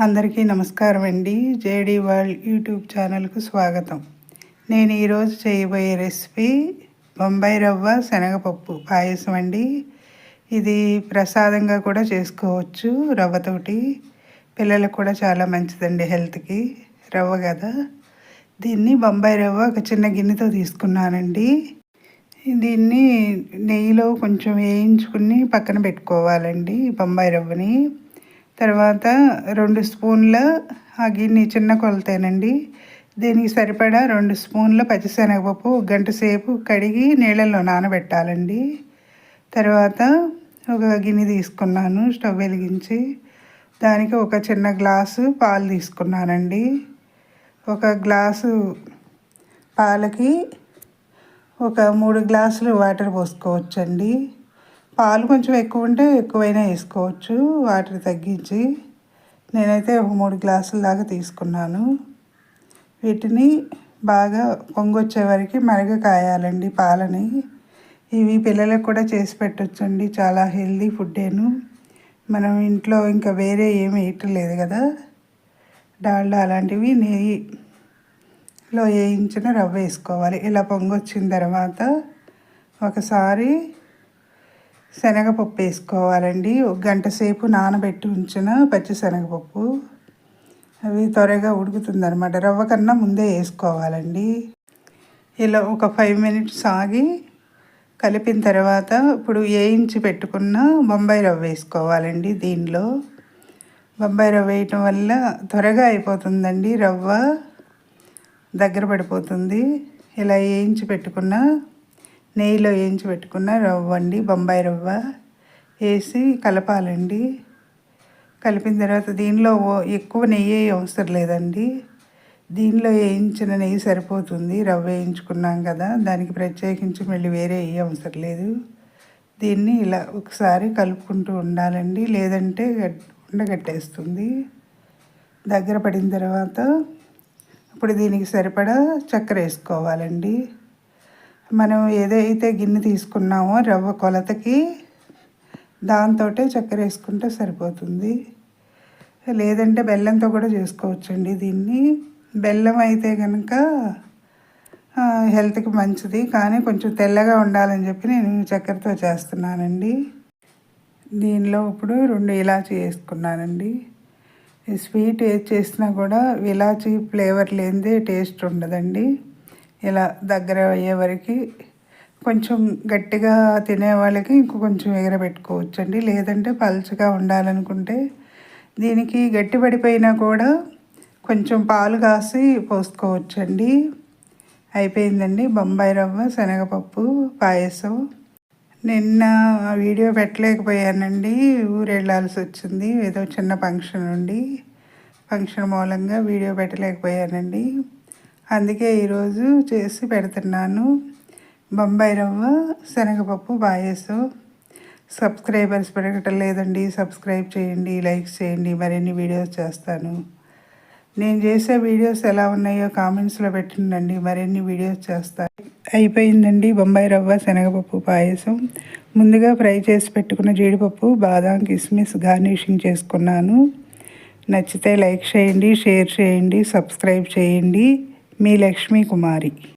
అందరికీ నమస్కారం అండి. జేడి వరల్డ్ యూట్యూబ్ ఛానల్కు స్వాగతం. నేను ఈరోజు చేయబోయే రెసిపీ బొంబాయి రవ్వ శనగపప్పు పాయసం అండి. ఇది ప్రసాదంగా కూడా చేసుకోవచ్చు రవ్వతోటి. పిల్లలకు కూడా చాలా మంచిదండి హెల్త్కి. రవ్వ కదా. దీన్ని బొంబాయి రవ్వ ఒక చిన్న గిన్నెతో తీసుకున్నానండి. దీన్ని నెయ్యిలో కొంచెం వేయించుకుని పక్కన పెట్టుకోవాలండి బొంబాయి రవ్వని. తర్వాత రెండు స్పూన్ల ఆ గిన్నె చిన్న కొలతేనండి. దీనికి సరిపడా రెండు స్పూన్ల పచ్చిశనగపప్పు గంట సేపు కడిగి నీళ్ళల్లో నానబెట్టాలండి. తర్వాత ఒక గిన్నె తీసుకున్నాను స్టవ్ వెలిగించి. దానికి ఒక చిన్న గ్లాసు పాలు తీసుకున్నానండి. ఒక గ్లాసు పాలకి ఒక మూడు గ్లాసులు వాటర్ పోసుకోవచ్చండి. పాలు కొంచెం ఎక్కువ ఉంటే ఎక్కువైనా వేసుకోవచ్చు వాటర్ తగ్గించి. నేనైతే ఒక మూడు గ్లాసుల దాకా తీసుకున్నాను. వీటిని బాగా పొంగొచ్చే వరకు మరగ కాయాలండి పాలని. ఇవి పిల్లలకు కూడా చేసి పెట్టచ్చండి చాలా హెల్దీ ఫుడ్డేను. మనం ఇంట్లో ఇంకా వేరే ఏమి వేయట్లేదు కదా. డాల్డా అలాంటివి నెయ్యిలో వేయించిన రవ్వ వేసుకోవాలి. ఇలా పొంగొచ్చిన తర్వాత ఒకసారి శనగపప్పు వేసుకోవాలండి. ఒక గంట సేపు నానబెట్టి ఉంచిన పచ్చిశనగపప్పు అవి త్వరగా ఉడుకుతుందనమాట రవ్వ కన్నా ముందే వేసుకోవాలండి. ఇలా ఒక ఫైవ్ మినిట్స్ ఆగి కలిపిన తర్వాత ఇప్పుడు వేయించి పెట్టుకున్న బొంబాయి రవ్వ వేసుకోవాలండి దీనిలో బొంబాయి రవ్వ వేయటం వల్ల త్వరగా అయిపోతుందండి రవ్వ. దగ్గర పడిపోతుంది. ఇలా వేయించి పెట్టుకున్న నెయ్యిలో వేయించి పెట్టుకున్న రవ్వ అండి బొంబాయి రవ్వ వేసి కలపాలండి. కలిపిన తర్వాత దీనిలో ఎక్కువ నెయ్యి అవసరం లేదండి. దీనిలో వేయించిన నెయ్యి సరిపోతుంది. రవ్వ వేయించుకున్నాం కదా దానికి ప్రత్యేకించి మళ్ళీ వేరే వేయ అవసరం లేదు. దీన్ని ఇలా ఒకసారి కలుపుకుంటూ ఉండాలండి. లేదంటే ఉండగట్టేస్తుంది దగ్గర పడిన తర్వాత ఇప్పుడు దీనికి సరిపడా చక్కెర వేసుకోవాలండి. మనం ఏదైతే గిన్నె తీసుకున్నామో రవ్వ కొలతకి దాంతో చక్కెర వేసుకుంటే సరిపోతుంది. లేదంటే బెల్లంతో కూడా చేసుకోవచ్చండి దీన్ని. బెల్లం అయితే కనుక హెల్త్కి మంచిది కానీ కొంచెం తెల్లగా ఉండాలని చెప్పి నేను చక్కెరతో చేస్తున్నానండి. దీనిలో ఇప్పుడు రెండు ఇలాచి వేసుకున్నానండి. స్వీట్ ఏది చేసినా కూడా ఇలాచి ఫ్లేవర్ లేనిదే టేస్ట్ ఉండదండి. ఇలా దగ్గర అయ్యే వరకు కొంచెం గట్టిగా తినే వాళ్ళకి ఇంకో కొంచెం ఎగరబెట్టుకోవచ్చు అండి లేదంటే పలుచగా ఉండాలనుకుంటే దీనికి గట్టి పడిపోయినా కూడా కొంచెం పాలు కాసి పోసుకోవచ్చండి. అయిపోయిందండి. బొంబాయి రవ్వ శనగపప్పు పాయసం. నిన్న వీడియో పెట్టలేకపోయానండి. ఊరు వెళ్ళాల్సి వచ్చింది. ఏదో చిన్న ఫంక్షన్ ఉండి ఫంక్షన్ మూలంగా వీడియో పెట్టలేకపోయానండి. అందుకే ఈరోజు చేసి పెడుతున్నాను. బొంబాయి రవ్వ శనగపప్పు పాయసం. సబ్స్క్రైబర్స్ పెరగటం లేదండి. సబ్స్క్రైబ్ చేయండి లైక్స్ చేయండి. మరిన్ని వీడియోస్ చేస్తాను. నేను చేసే వీడియోస్ ఎలా ఉన్నాయో కామెంట్స్లో పెట్టండి మరిన్ని వీడియోస్ చేస్తాను. అయిపోయిందండి బొంబాయి రవ్వ శనగపప్పు పాయసం. ముందుగా ఫ్రై చేసి పెట్టుకున్న జీడిపప్పు బాదాం కిస్మిస్ గార్నిషింగ్ చేసుకున్నాను. నచ్చితే లైక్ చేయండి షేర్ చేయండి సబ్స్క్రైబ్ చేయండి. మీ లక్ష్మీ కుమారి